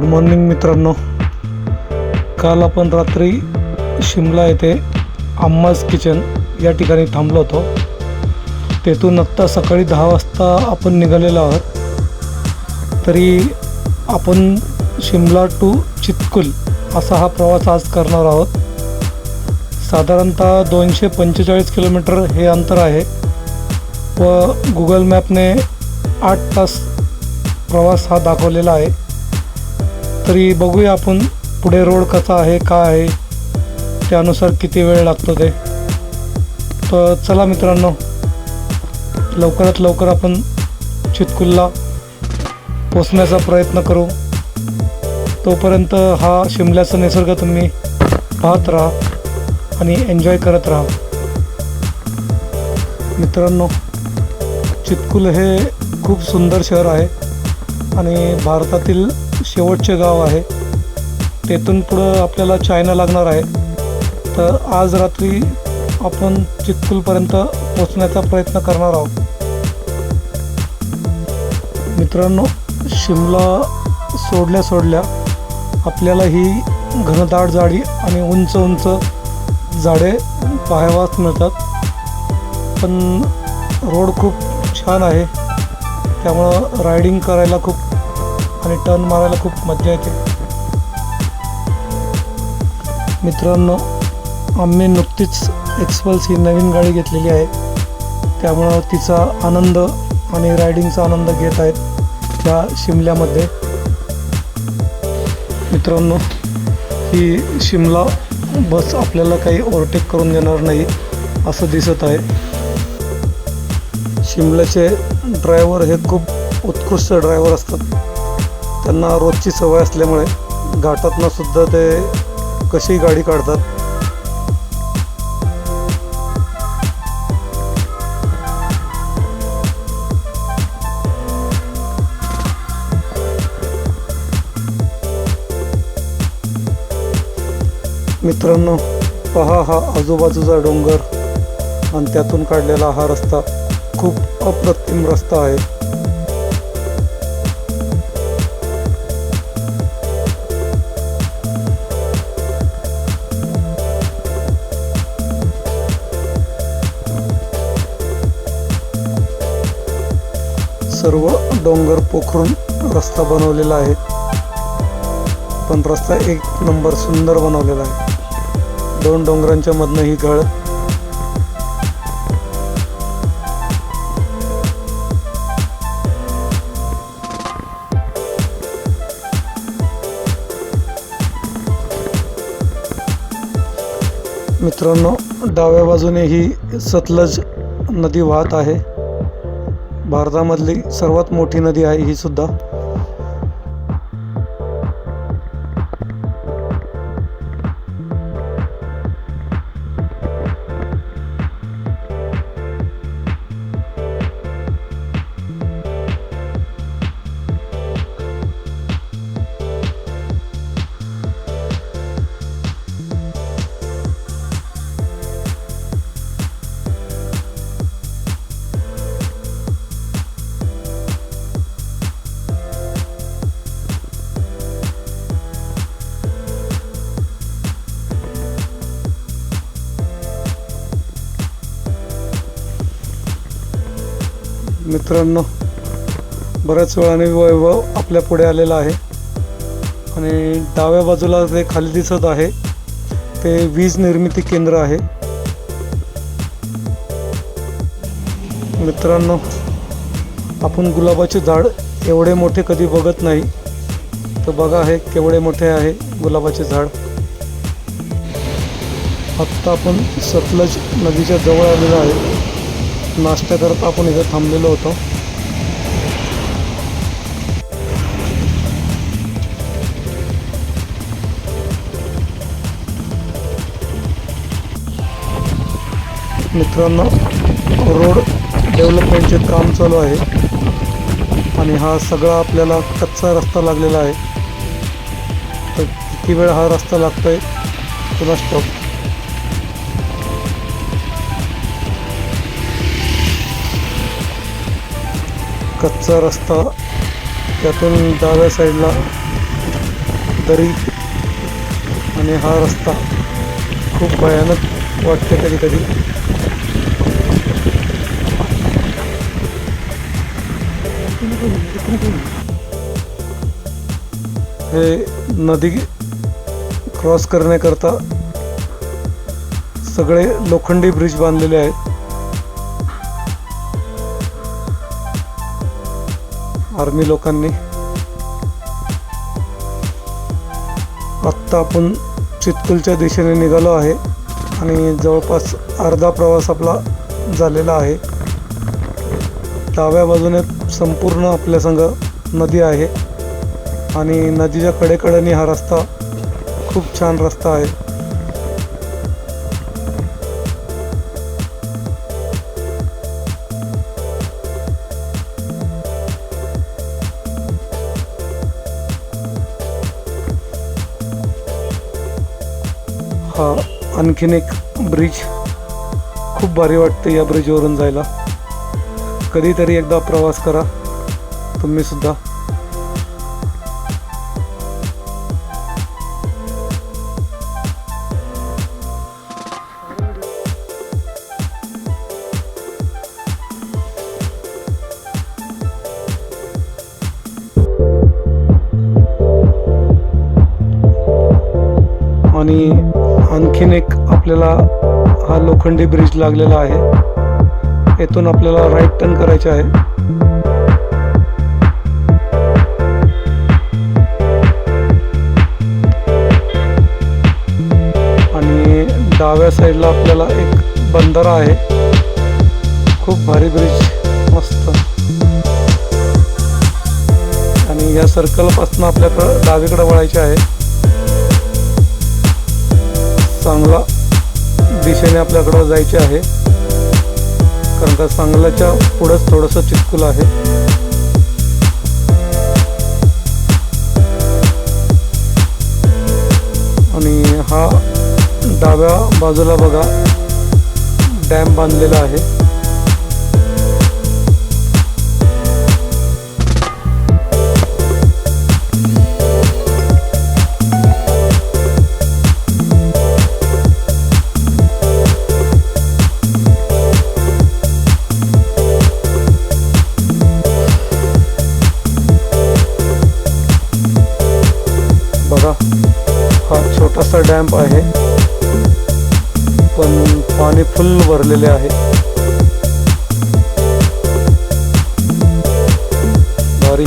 Good morning मित्रांनो. काल आपण रात्री शिमला येथे अम्माज किचन या ठिकाणी थांबलो होतो. तेथून आत्ता सकाळी दहा वाजता आपण निघालेलो आहोत. तरी आपण शिमला टू चितकुल असा हा प्रवास आज करणार आहोत. साधारणतः दोनशे पंचेचाळीस किलोमीटर हे अंतर आहे व गुगल मॅपने आठ तास प्रवास हा दाखवलेला आहे. तरी बघूया आपण पुढे रोड कसा आहे काय आहे त्यानुसार किती वेळ लागतो ते. तर चला मित्रांनो लवकरात लवकर आपण चितकुलला पोचण्याचा प्रयत्न करू. तोपर्यंत हा शिमल्याचा निसर्ग तुम्ही पाहत राहा आणि एन्जॉय करत राहा. मित्रांनो चितकुल हे खूप सुंदर शहर आहे आणि भारतातील शेवटचे गाव आहे. तेथून पुढं आपल्याला चायना लागणार आहे. तर आज रात्री आपण चितकुलपर्यंत पोचण्याचा प्रयत्न करणार आहोत. मित्रांनो शिमला सोडल्या सोडल्या आपल्याला ही घनदाट जाडी आणि उंच उंच झाडे पाहावास मिळतात. पण रोड खूप छान आहे. त्यामुळं रायडिंग करायला खूप आणि टर्न मारायला खूप मजा येते. मित्रांनो आम्ही नुकतीच एक्सपल्स ही नवीन गाडी घेतलेली आहे. त्यामुळं तिचा आनंद आणि रायडिंगचा आनंद घेत आहेत त्या शिमल्यामध्ये. मित्रांनो ही शिमला बस आपल्याला काही ओव्हरटेक करून देणार नाही असं दिसत आहे. शिमल्याचे ड्रायव्हर हे खूप उत्कृष्ट ड्रायव्हर असतात. त्यांना रोजची सवय असल्यामुळे घाटातनं सुद्धा ते कशी गाडी काढतात? मित्रांनो पहा हा आजूबाजूचा डोंगर आणि त्यातून काढलेला हा रस्ता खूप अप्रतिम रस्ता आहे. सर्व डोंगर पोखरून रस्ता बनवलेला आहे. पण रस्ता एक नंबर सुंदर बनवलेला आहे. दोन डोंगरांच्या मधनं ही गळ मित्रांनो डाव्या बाजूने ही सतलज नदी वाहत आहे. भारतामधली सर्वात मोठी नदी आहे ही सुद्धा मित्रांनो बऱ्याच वेळाने वैभव आपल्या पुढे आलेला आहे. आणि डाव्या बाजूला जे खाली दिसत आहे ते वीज निर्मिती केंद्र आहे. मित्रांनो आपण गुलाबाचे झाड एवढे मोठे कधी बघत नाही. तर बघा हे केवढे मोठे आहे गुलाबाचे झाड. आत्ता आपण सतलज नदीच्या जवळ आलेलो आहे. नाश्ता करत आपण इथं थांबलेलो होतो. मित्रांनो रोड डेव्हलपमेंटचे काम चालू आहे. आणि हा सगळा आपल्याला कच्चा रस्ता लागलेला आहे. तर किती वेळ हा रस्ता लागतोय? तुला स्टॉप कच्चा रस्ता त्यातून डाव्या साईडला दरी आणि हा रस्ता खूप भयानक वाटते कधी कधी. हे नदी क्रॉस करण्याकरता सगळे लोखंडी ब्रिज बांधलेले आहेत. आर्मी लोकांनी. आत्ता आपण चितकुलच्या दिशेने निघालो आहे आणि जवळपास अर्धा प्रवास आपला झालेला आहे. डाव्या बाजूने संपूर्ण आपल्या संग नदी आहे आणि नदीच्या कडेकड्याने हा रस्ता खूप छान रस्ता आहे. आणखीन एक ब्रिज. खूप भारी वाटते या ब्रिजवरून जायला. कधीतरी एकदा प्रवास करा. तुम्ही हा लोखंडी ब्रिज लागलेला आहे. येथून आपल्याला राईट टर्न करायचे आहे. आणि डाव्या साईडला आपल्याला एक बंधारा आहे. खूप भारी ब्रिज मस्त. आणि या सर्कलपासून आपल्याकडं डावीकडे वळायचे आहे. चांगला दिशेने आपल्याकडं जायचे आहे. कारण का सांगलाच्या पुढंच थोडंसं चितकुल आहे. आणि हा डाव्या बाजूला बघा डॅम बांधलेला आहे. फुल आहे. भारी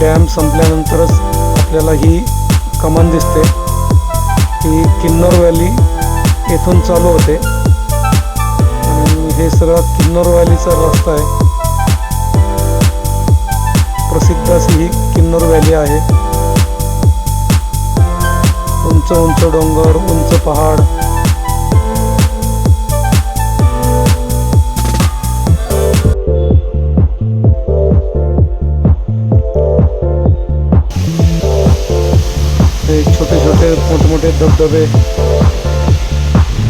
डॅम संपल्यानंतरच आपल्याला ही कमान दिसते. ही किन्नर व्हॅली येथून चालू होते. आणि हे सगळं किन्नर व्हॅलीचा रस्ता आहे. प्रसिद्ध अशी ही किन्नर व्हॅली आहे. उंच उंच डोंगर उंच पहाड. ते छोटे छोटे मोठमोठे धबधबे.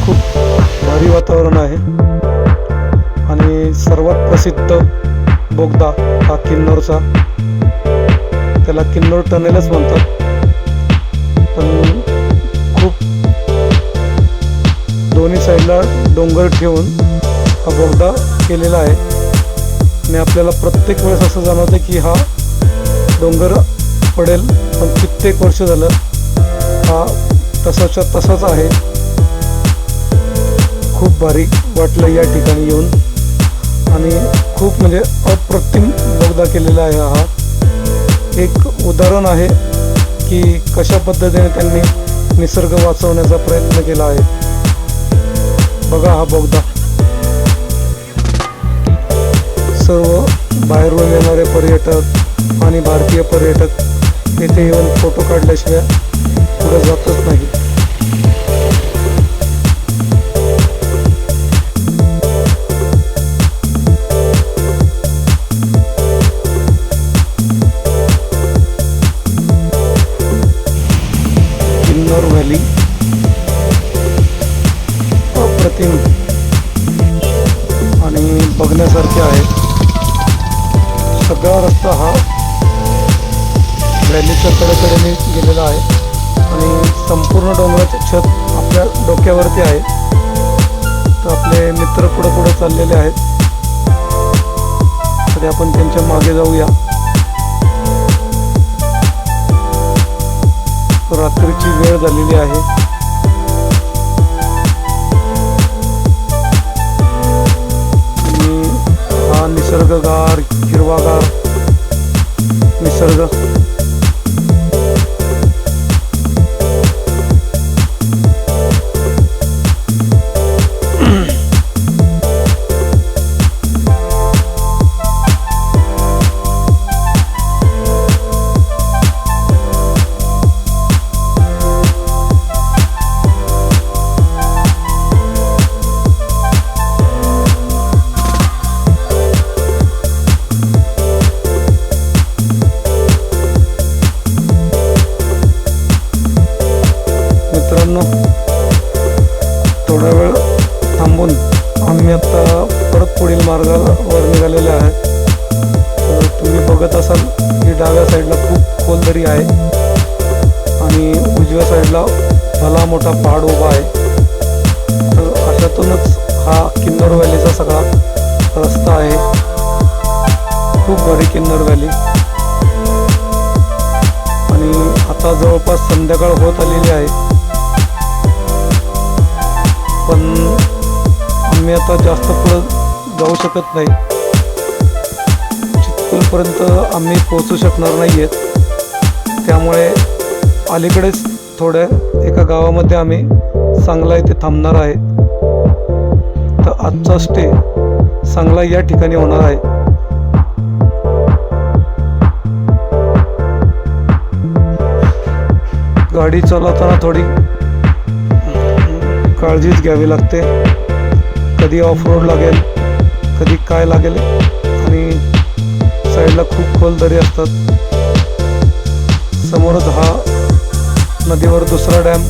खूप भारी वातावरण आहे. आणि सर्वात प्रसिद्ध बोगदा हा किन्नरचा. त्याला किन्नोर टनेलच म्हणतात. दोन्ही साईडला डोंगर ठेवून हा बोगदा केलेला आहे. आणि आपल्याला प्रत्येक वेळेस असं जाणवतं की हा डोंगर पडेल. पण कित्येक वर्ष झालं हा तसाच्या तसाच आहे. खूप भारी वाटलं या ठिकाणी येऊन. आणि खूप म्हणजे अप्रतिम बोगदा केलेला आहे हा. एक उदाहरण आहे की कशा पद्धतीने त्यांनी निसर्ग वाचवण्याचा प्रयत्न केला आहे. बघा हा बोगदा. सर्व बाहेरून येणारे पर्यटक आणि भारतीय पर्यटक येथे येऊन फोटो काढल्याशिवाय पुढे जातच नाही बघण्यासारखे आहे. सगळा रस्ता हा व्हॅलीच्या कडेकडेने गेलेला आहे. आणि संपूर्ण डोंगराचे छत आपल्या डोक्यावरती आहे. तर आपले मित्र पुढं पुढं चाललेले आहेत. तरी आपण त्यांच्या मागे जाऊया. रात्रीची वेळ झालेली आहे. हा निसर्गगार खूप खोल दरी आहे. आणि उजव्या साईडला भला मोठा पहाड उभा आहे. तर अशातूनच हा किन्नर व्हॅलीचा सगळा रस्ता आहे. खूप बरी किन्नर व्हॅली. आणि आता जवळपास संध्याकाळ होत आलेली आहे. पण आम्ही आता जास्त पुढं जाऊ शकत नाही. चितपूरपर्यंत आम्ही पोहोचू शकणार नाही आहेत त्यामुळे अलीकडेच थोड्या एका गावामध्ये आम्ही सांगला इथे थांबणार आहे. तर आजचा स्टे सांगला या ठिकाणी होणार आहे. गाडी चालवताना थोडी काळजीच घ्यावी लागते. कधी ऑफ रोड लागेल कधी काय लागेल आणि साईडला खूप खोल दरी असतात. समोरच हा नदीवर दुसरा डॅम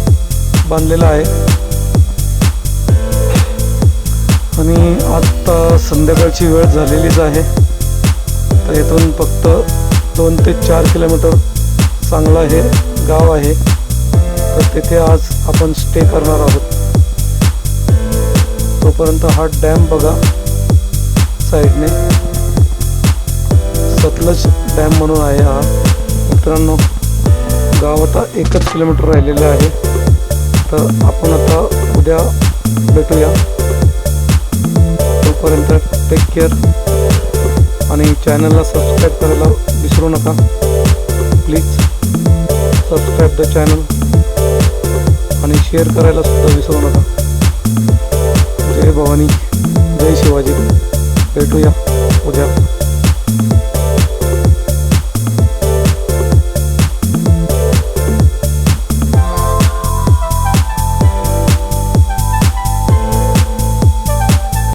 बांधलेला आहे. आणि आत्ता संध्याकाळची वेळ झालेलीच आहे. तर इथून फक्त दोन ते चार किलोमीटर चांगला हे गाव आहे. तर तिथे आज आपण स्टे करणार आहोत. तोपर्यंत हा डॅम बघा साईडने. सतलज डॅम म्हणून आहे हा. मित्रांनो गाव आता एकच किलोमीटर राहिलेलं आहे. तर आपण आता उद्या भेटूया. तोपर्यंत टेक केअर आणि चॅनलला सबस्क्राईब करायला विसरू नका. प्लीज सबस्क्राईब द चॅनल आणि शेअर करायला सुद्धा विसरू नका. जय भवानी. जय शिवाजी. भेटूया उद्या.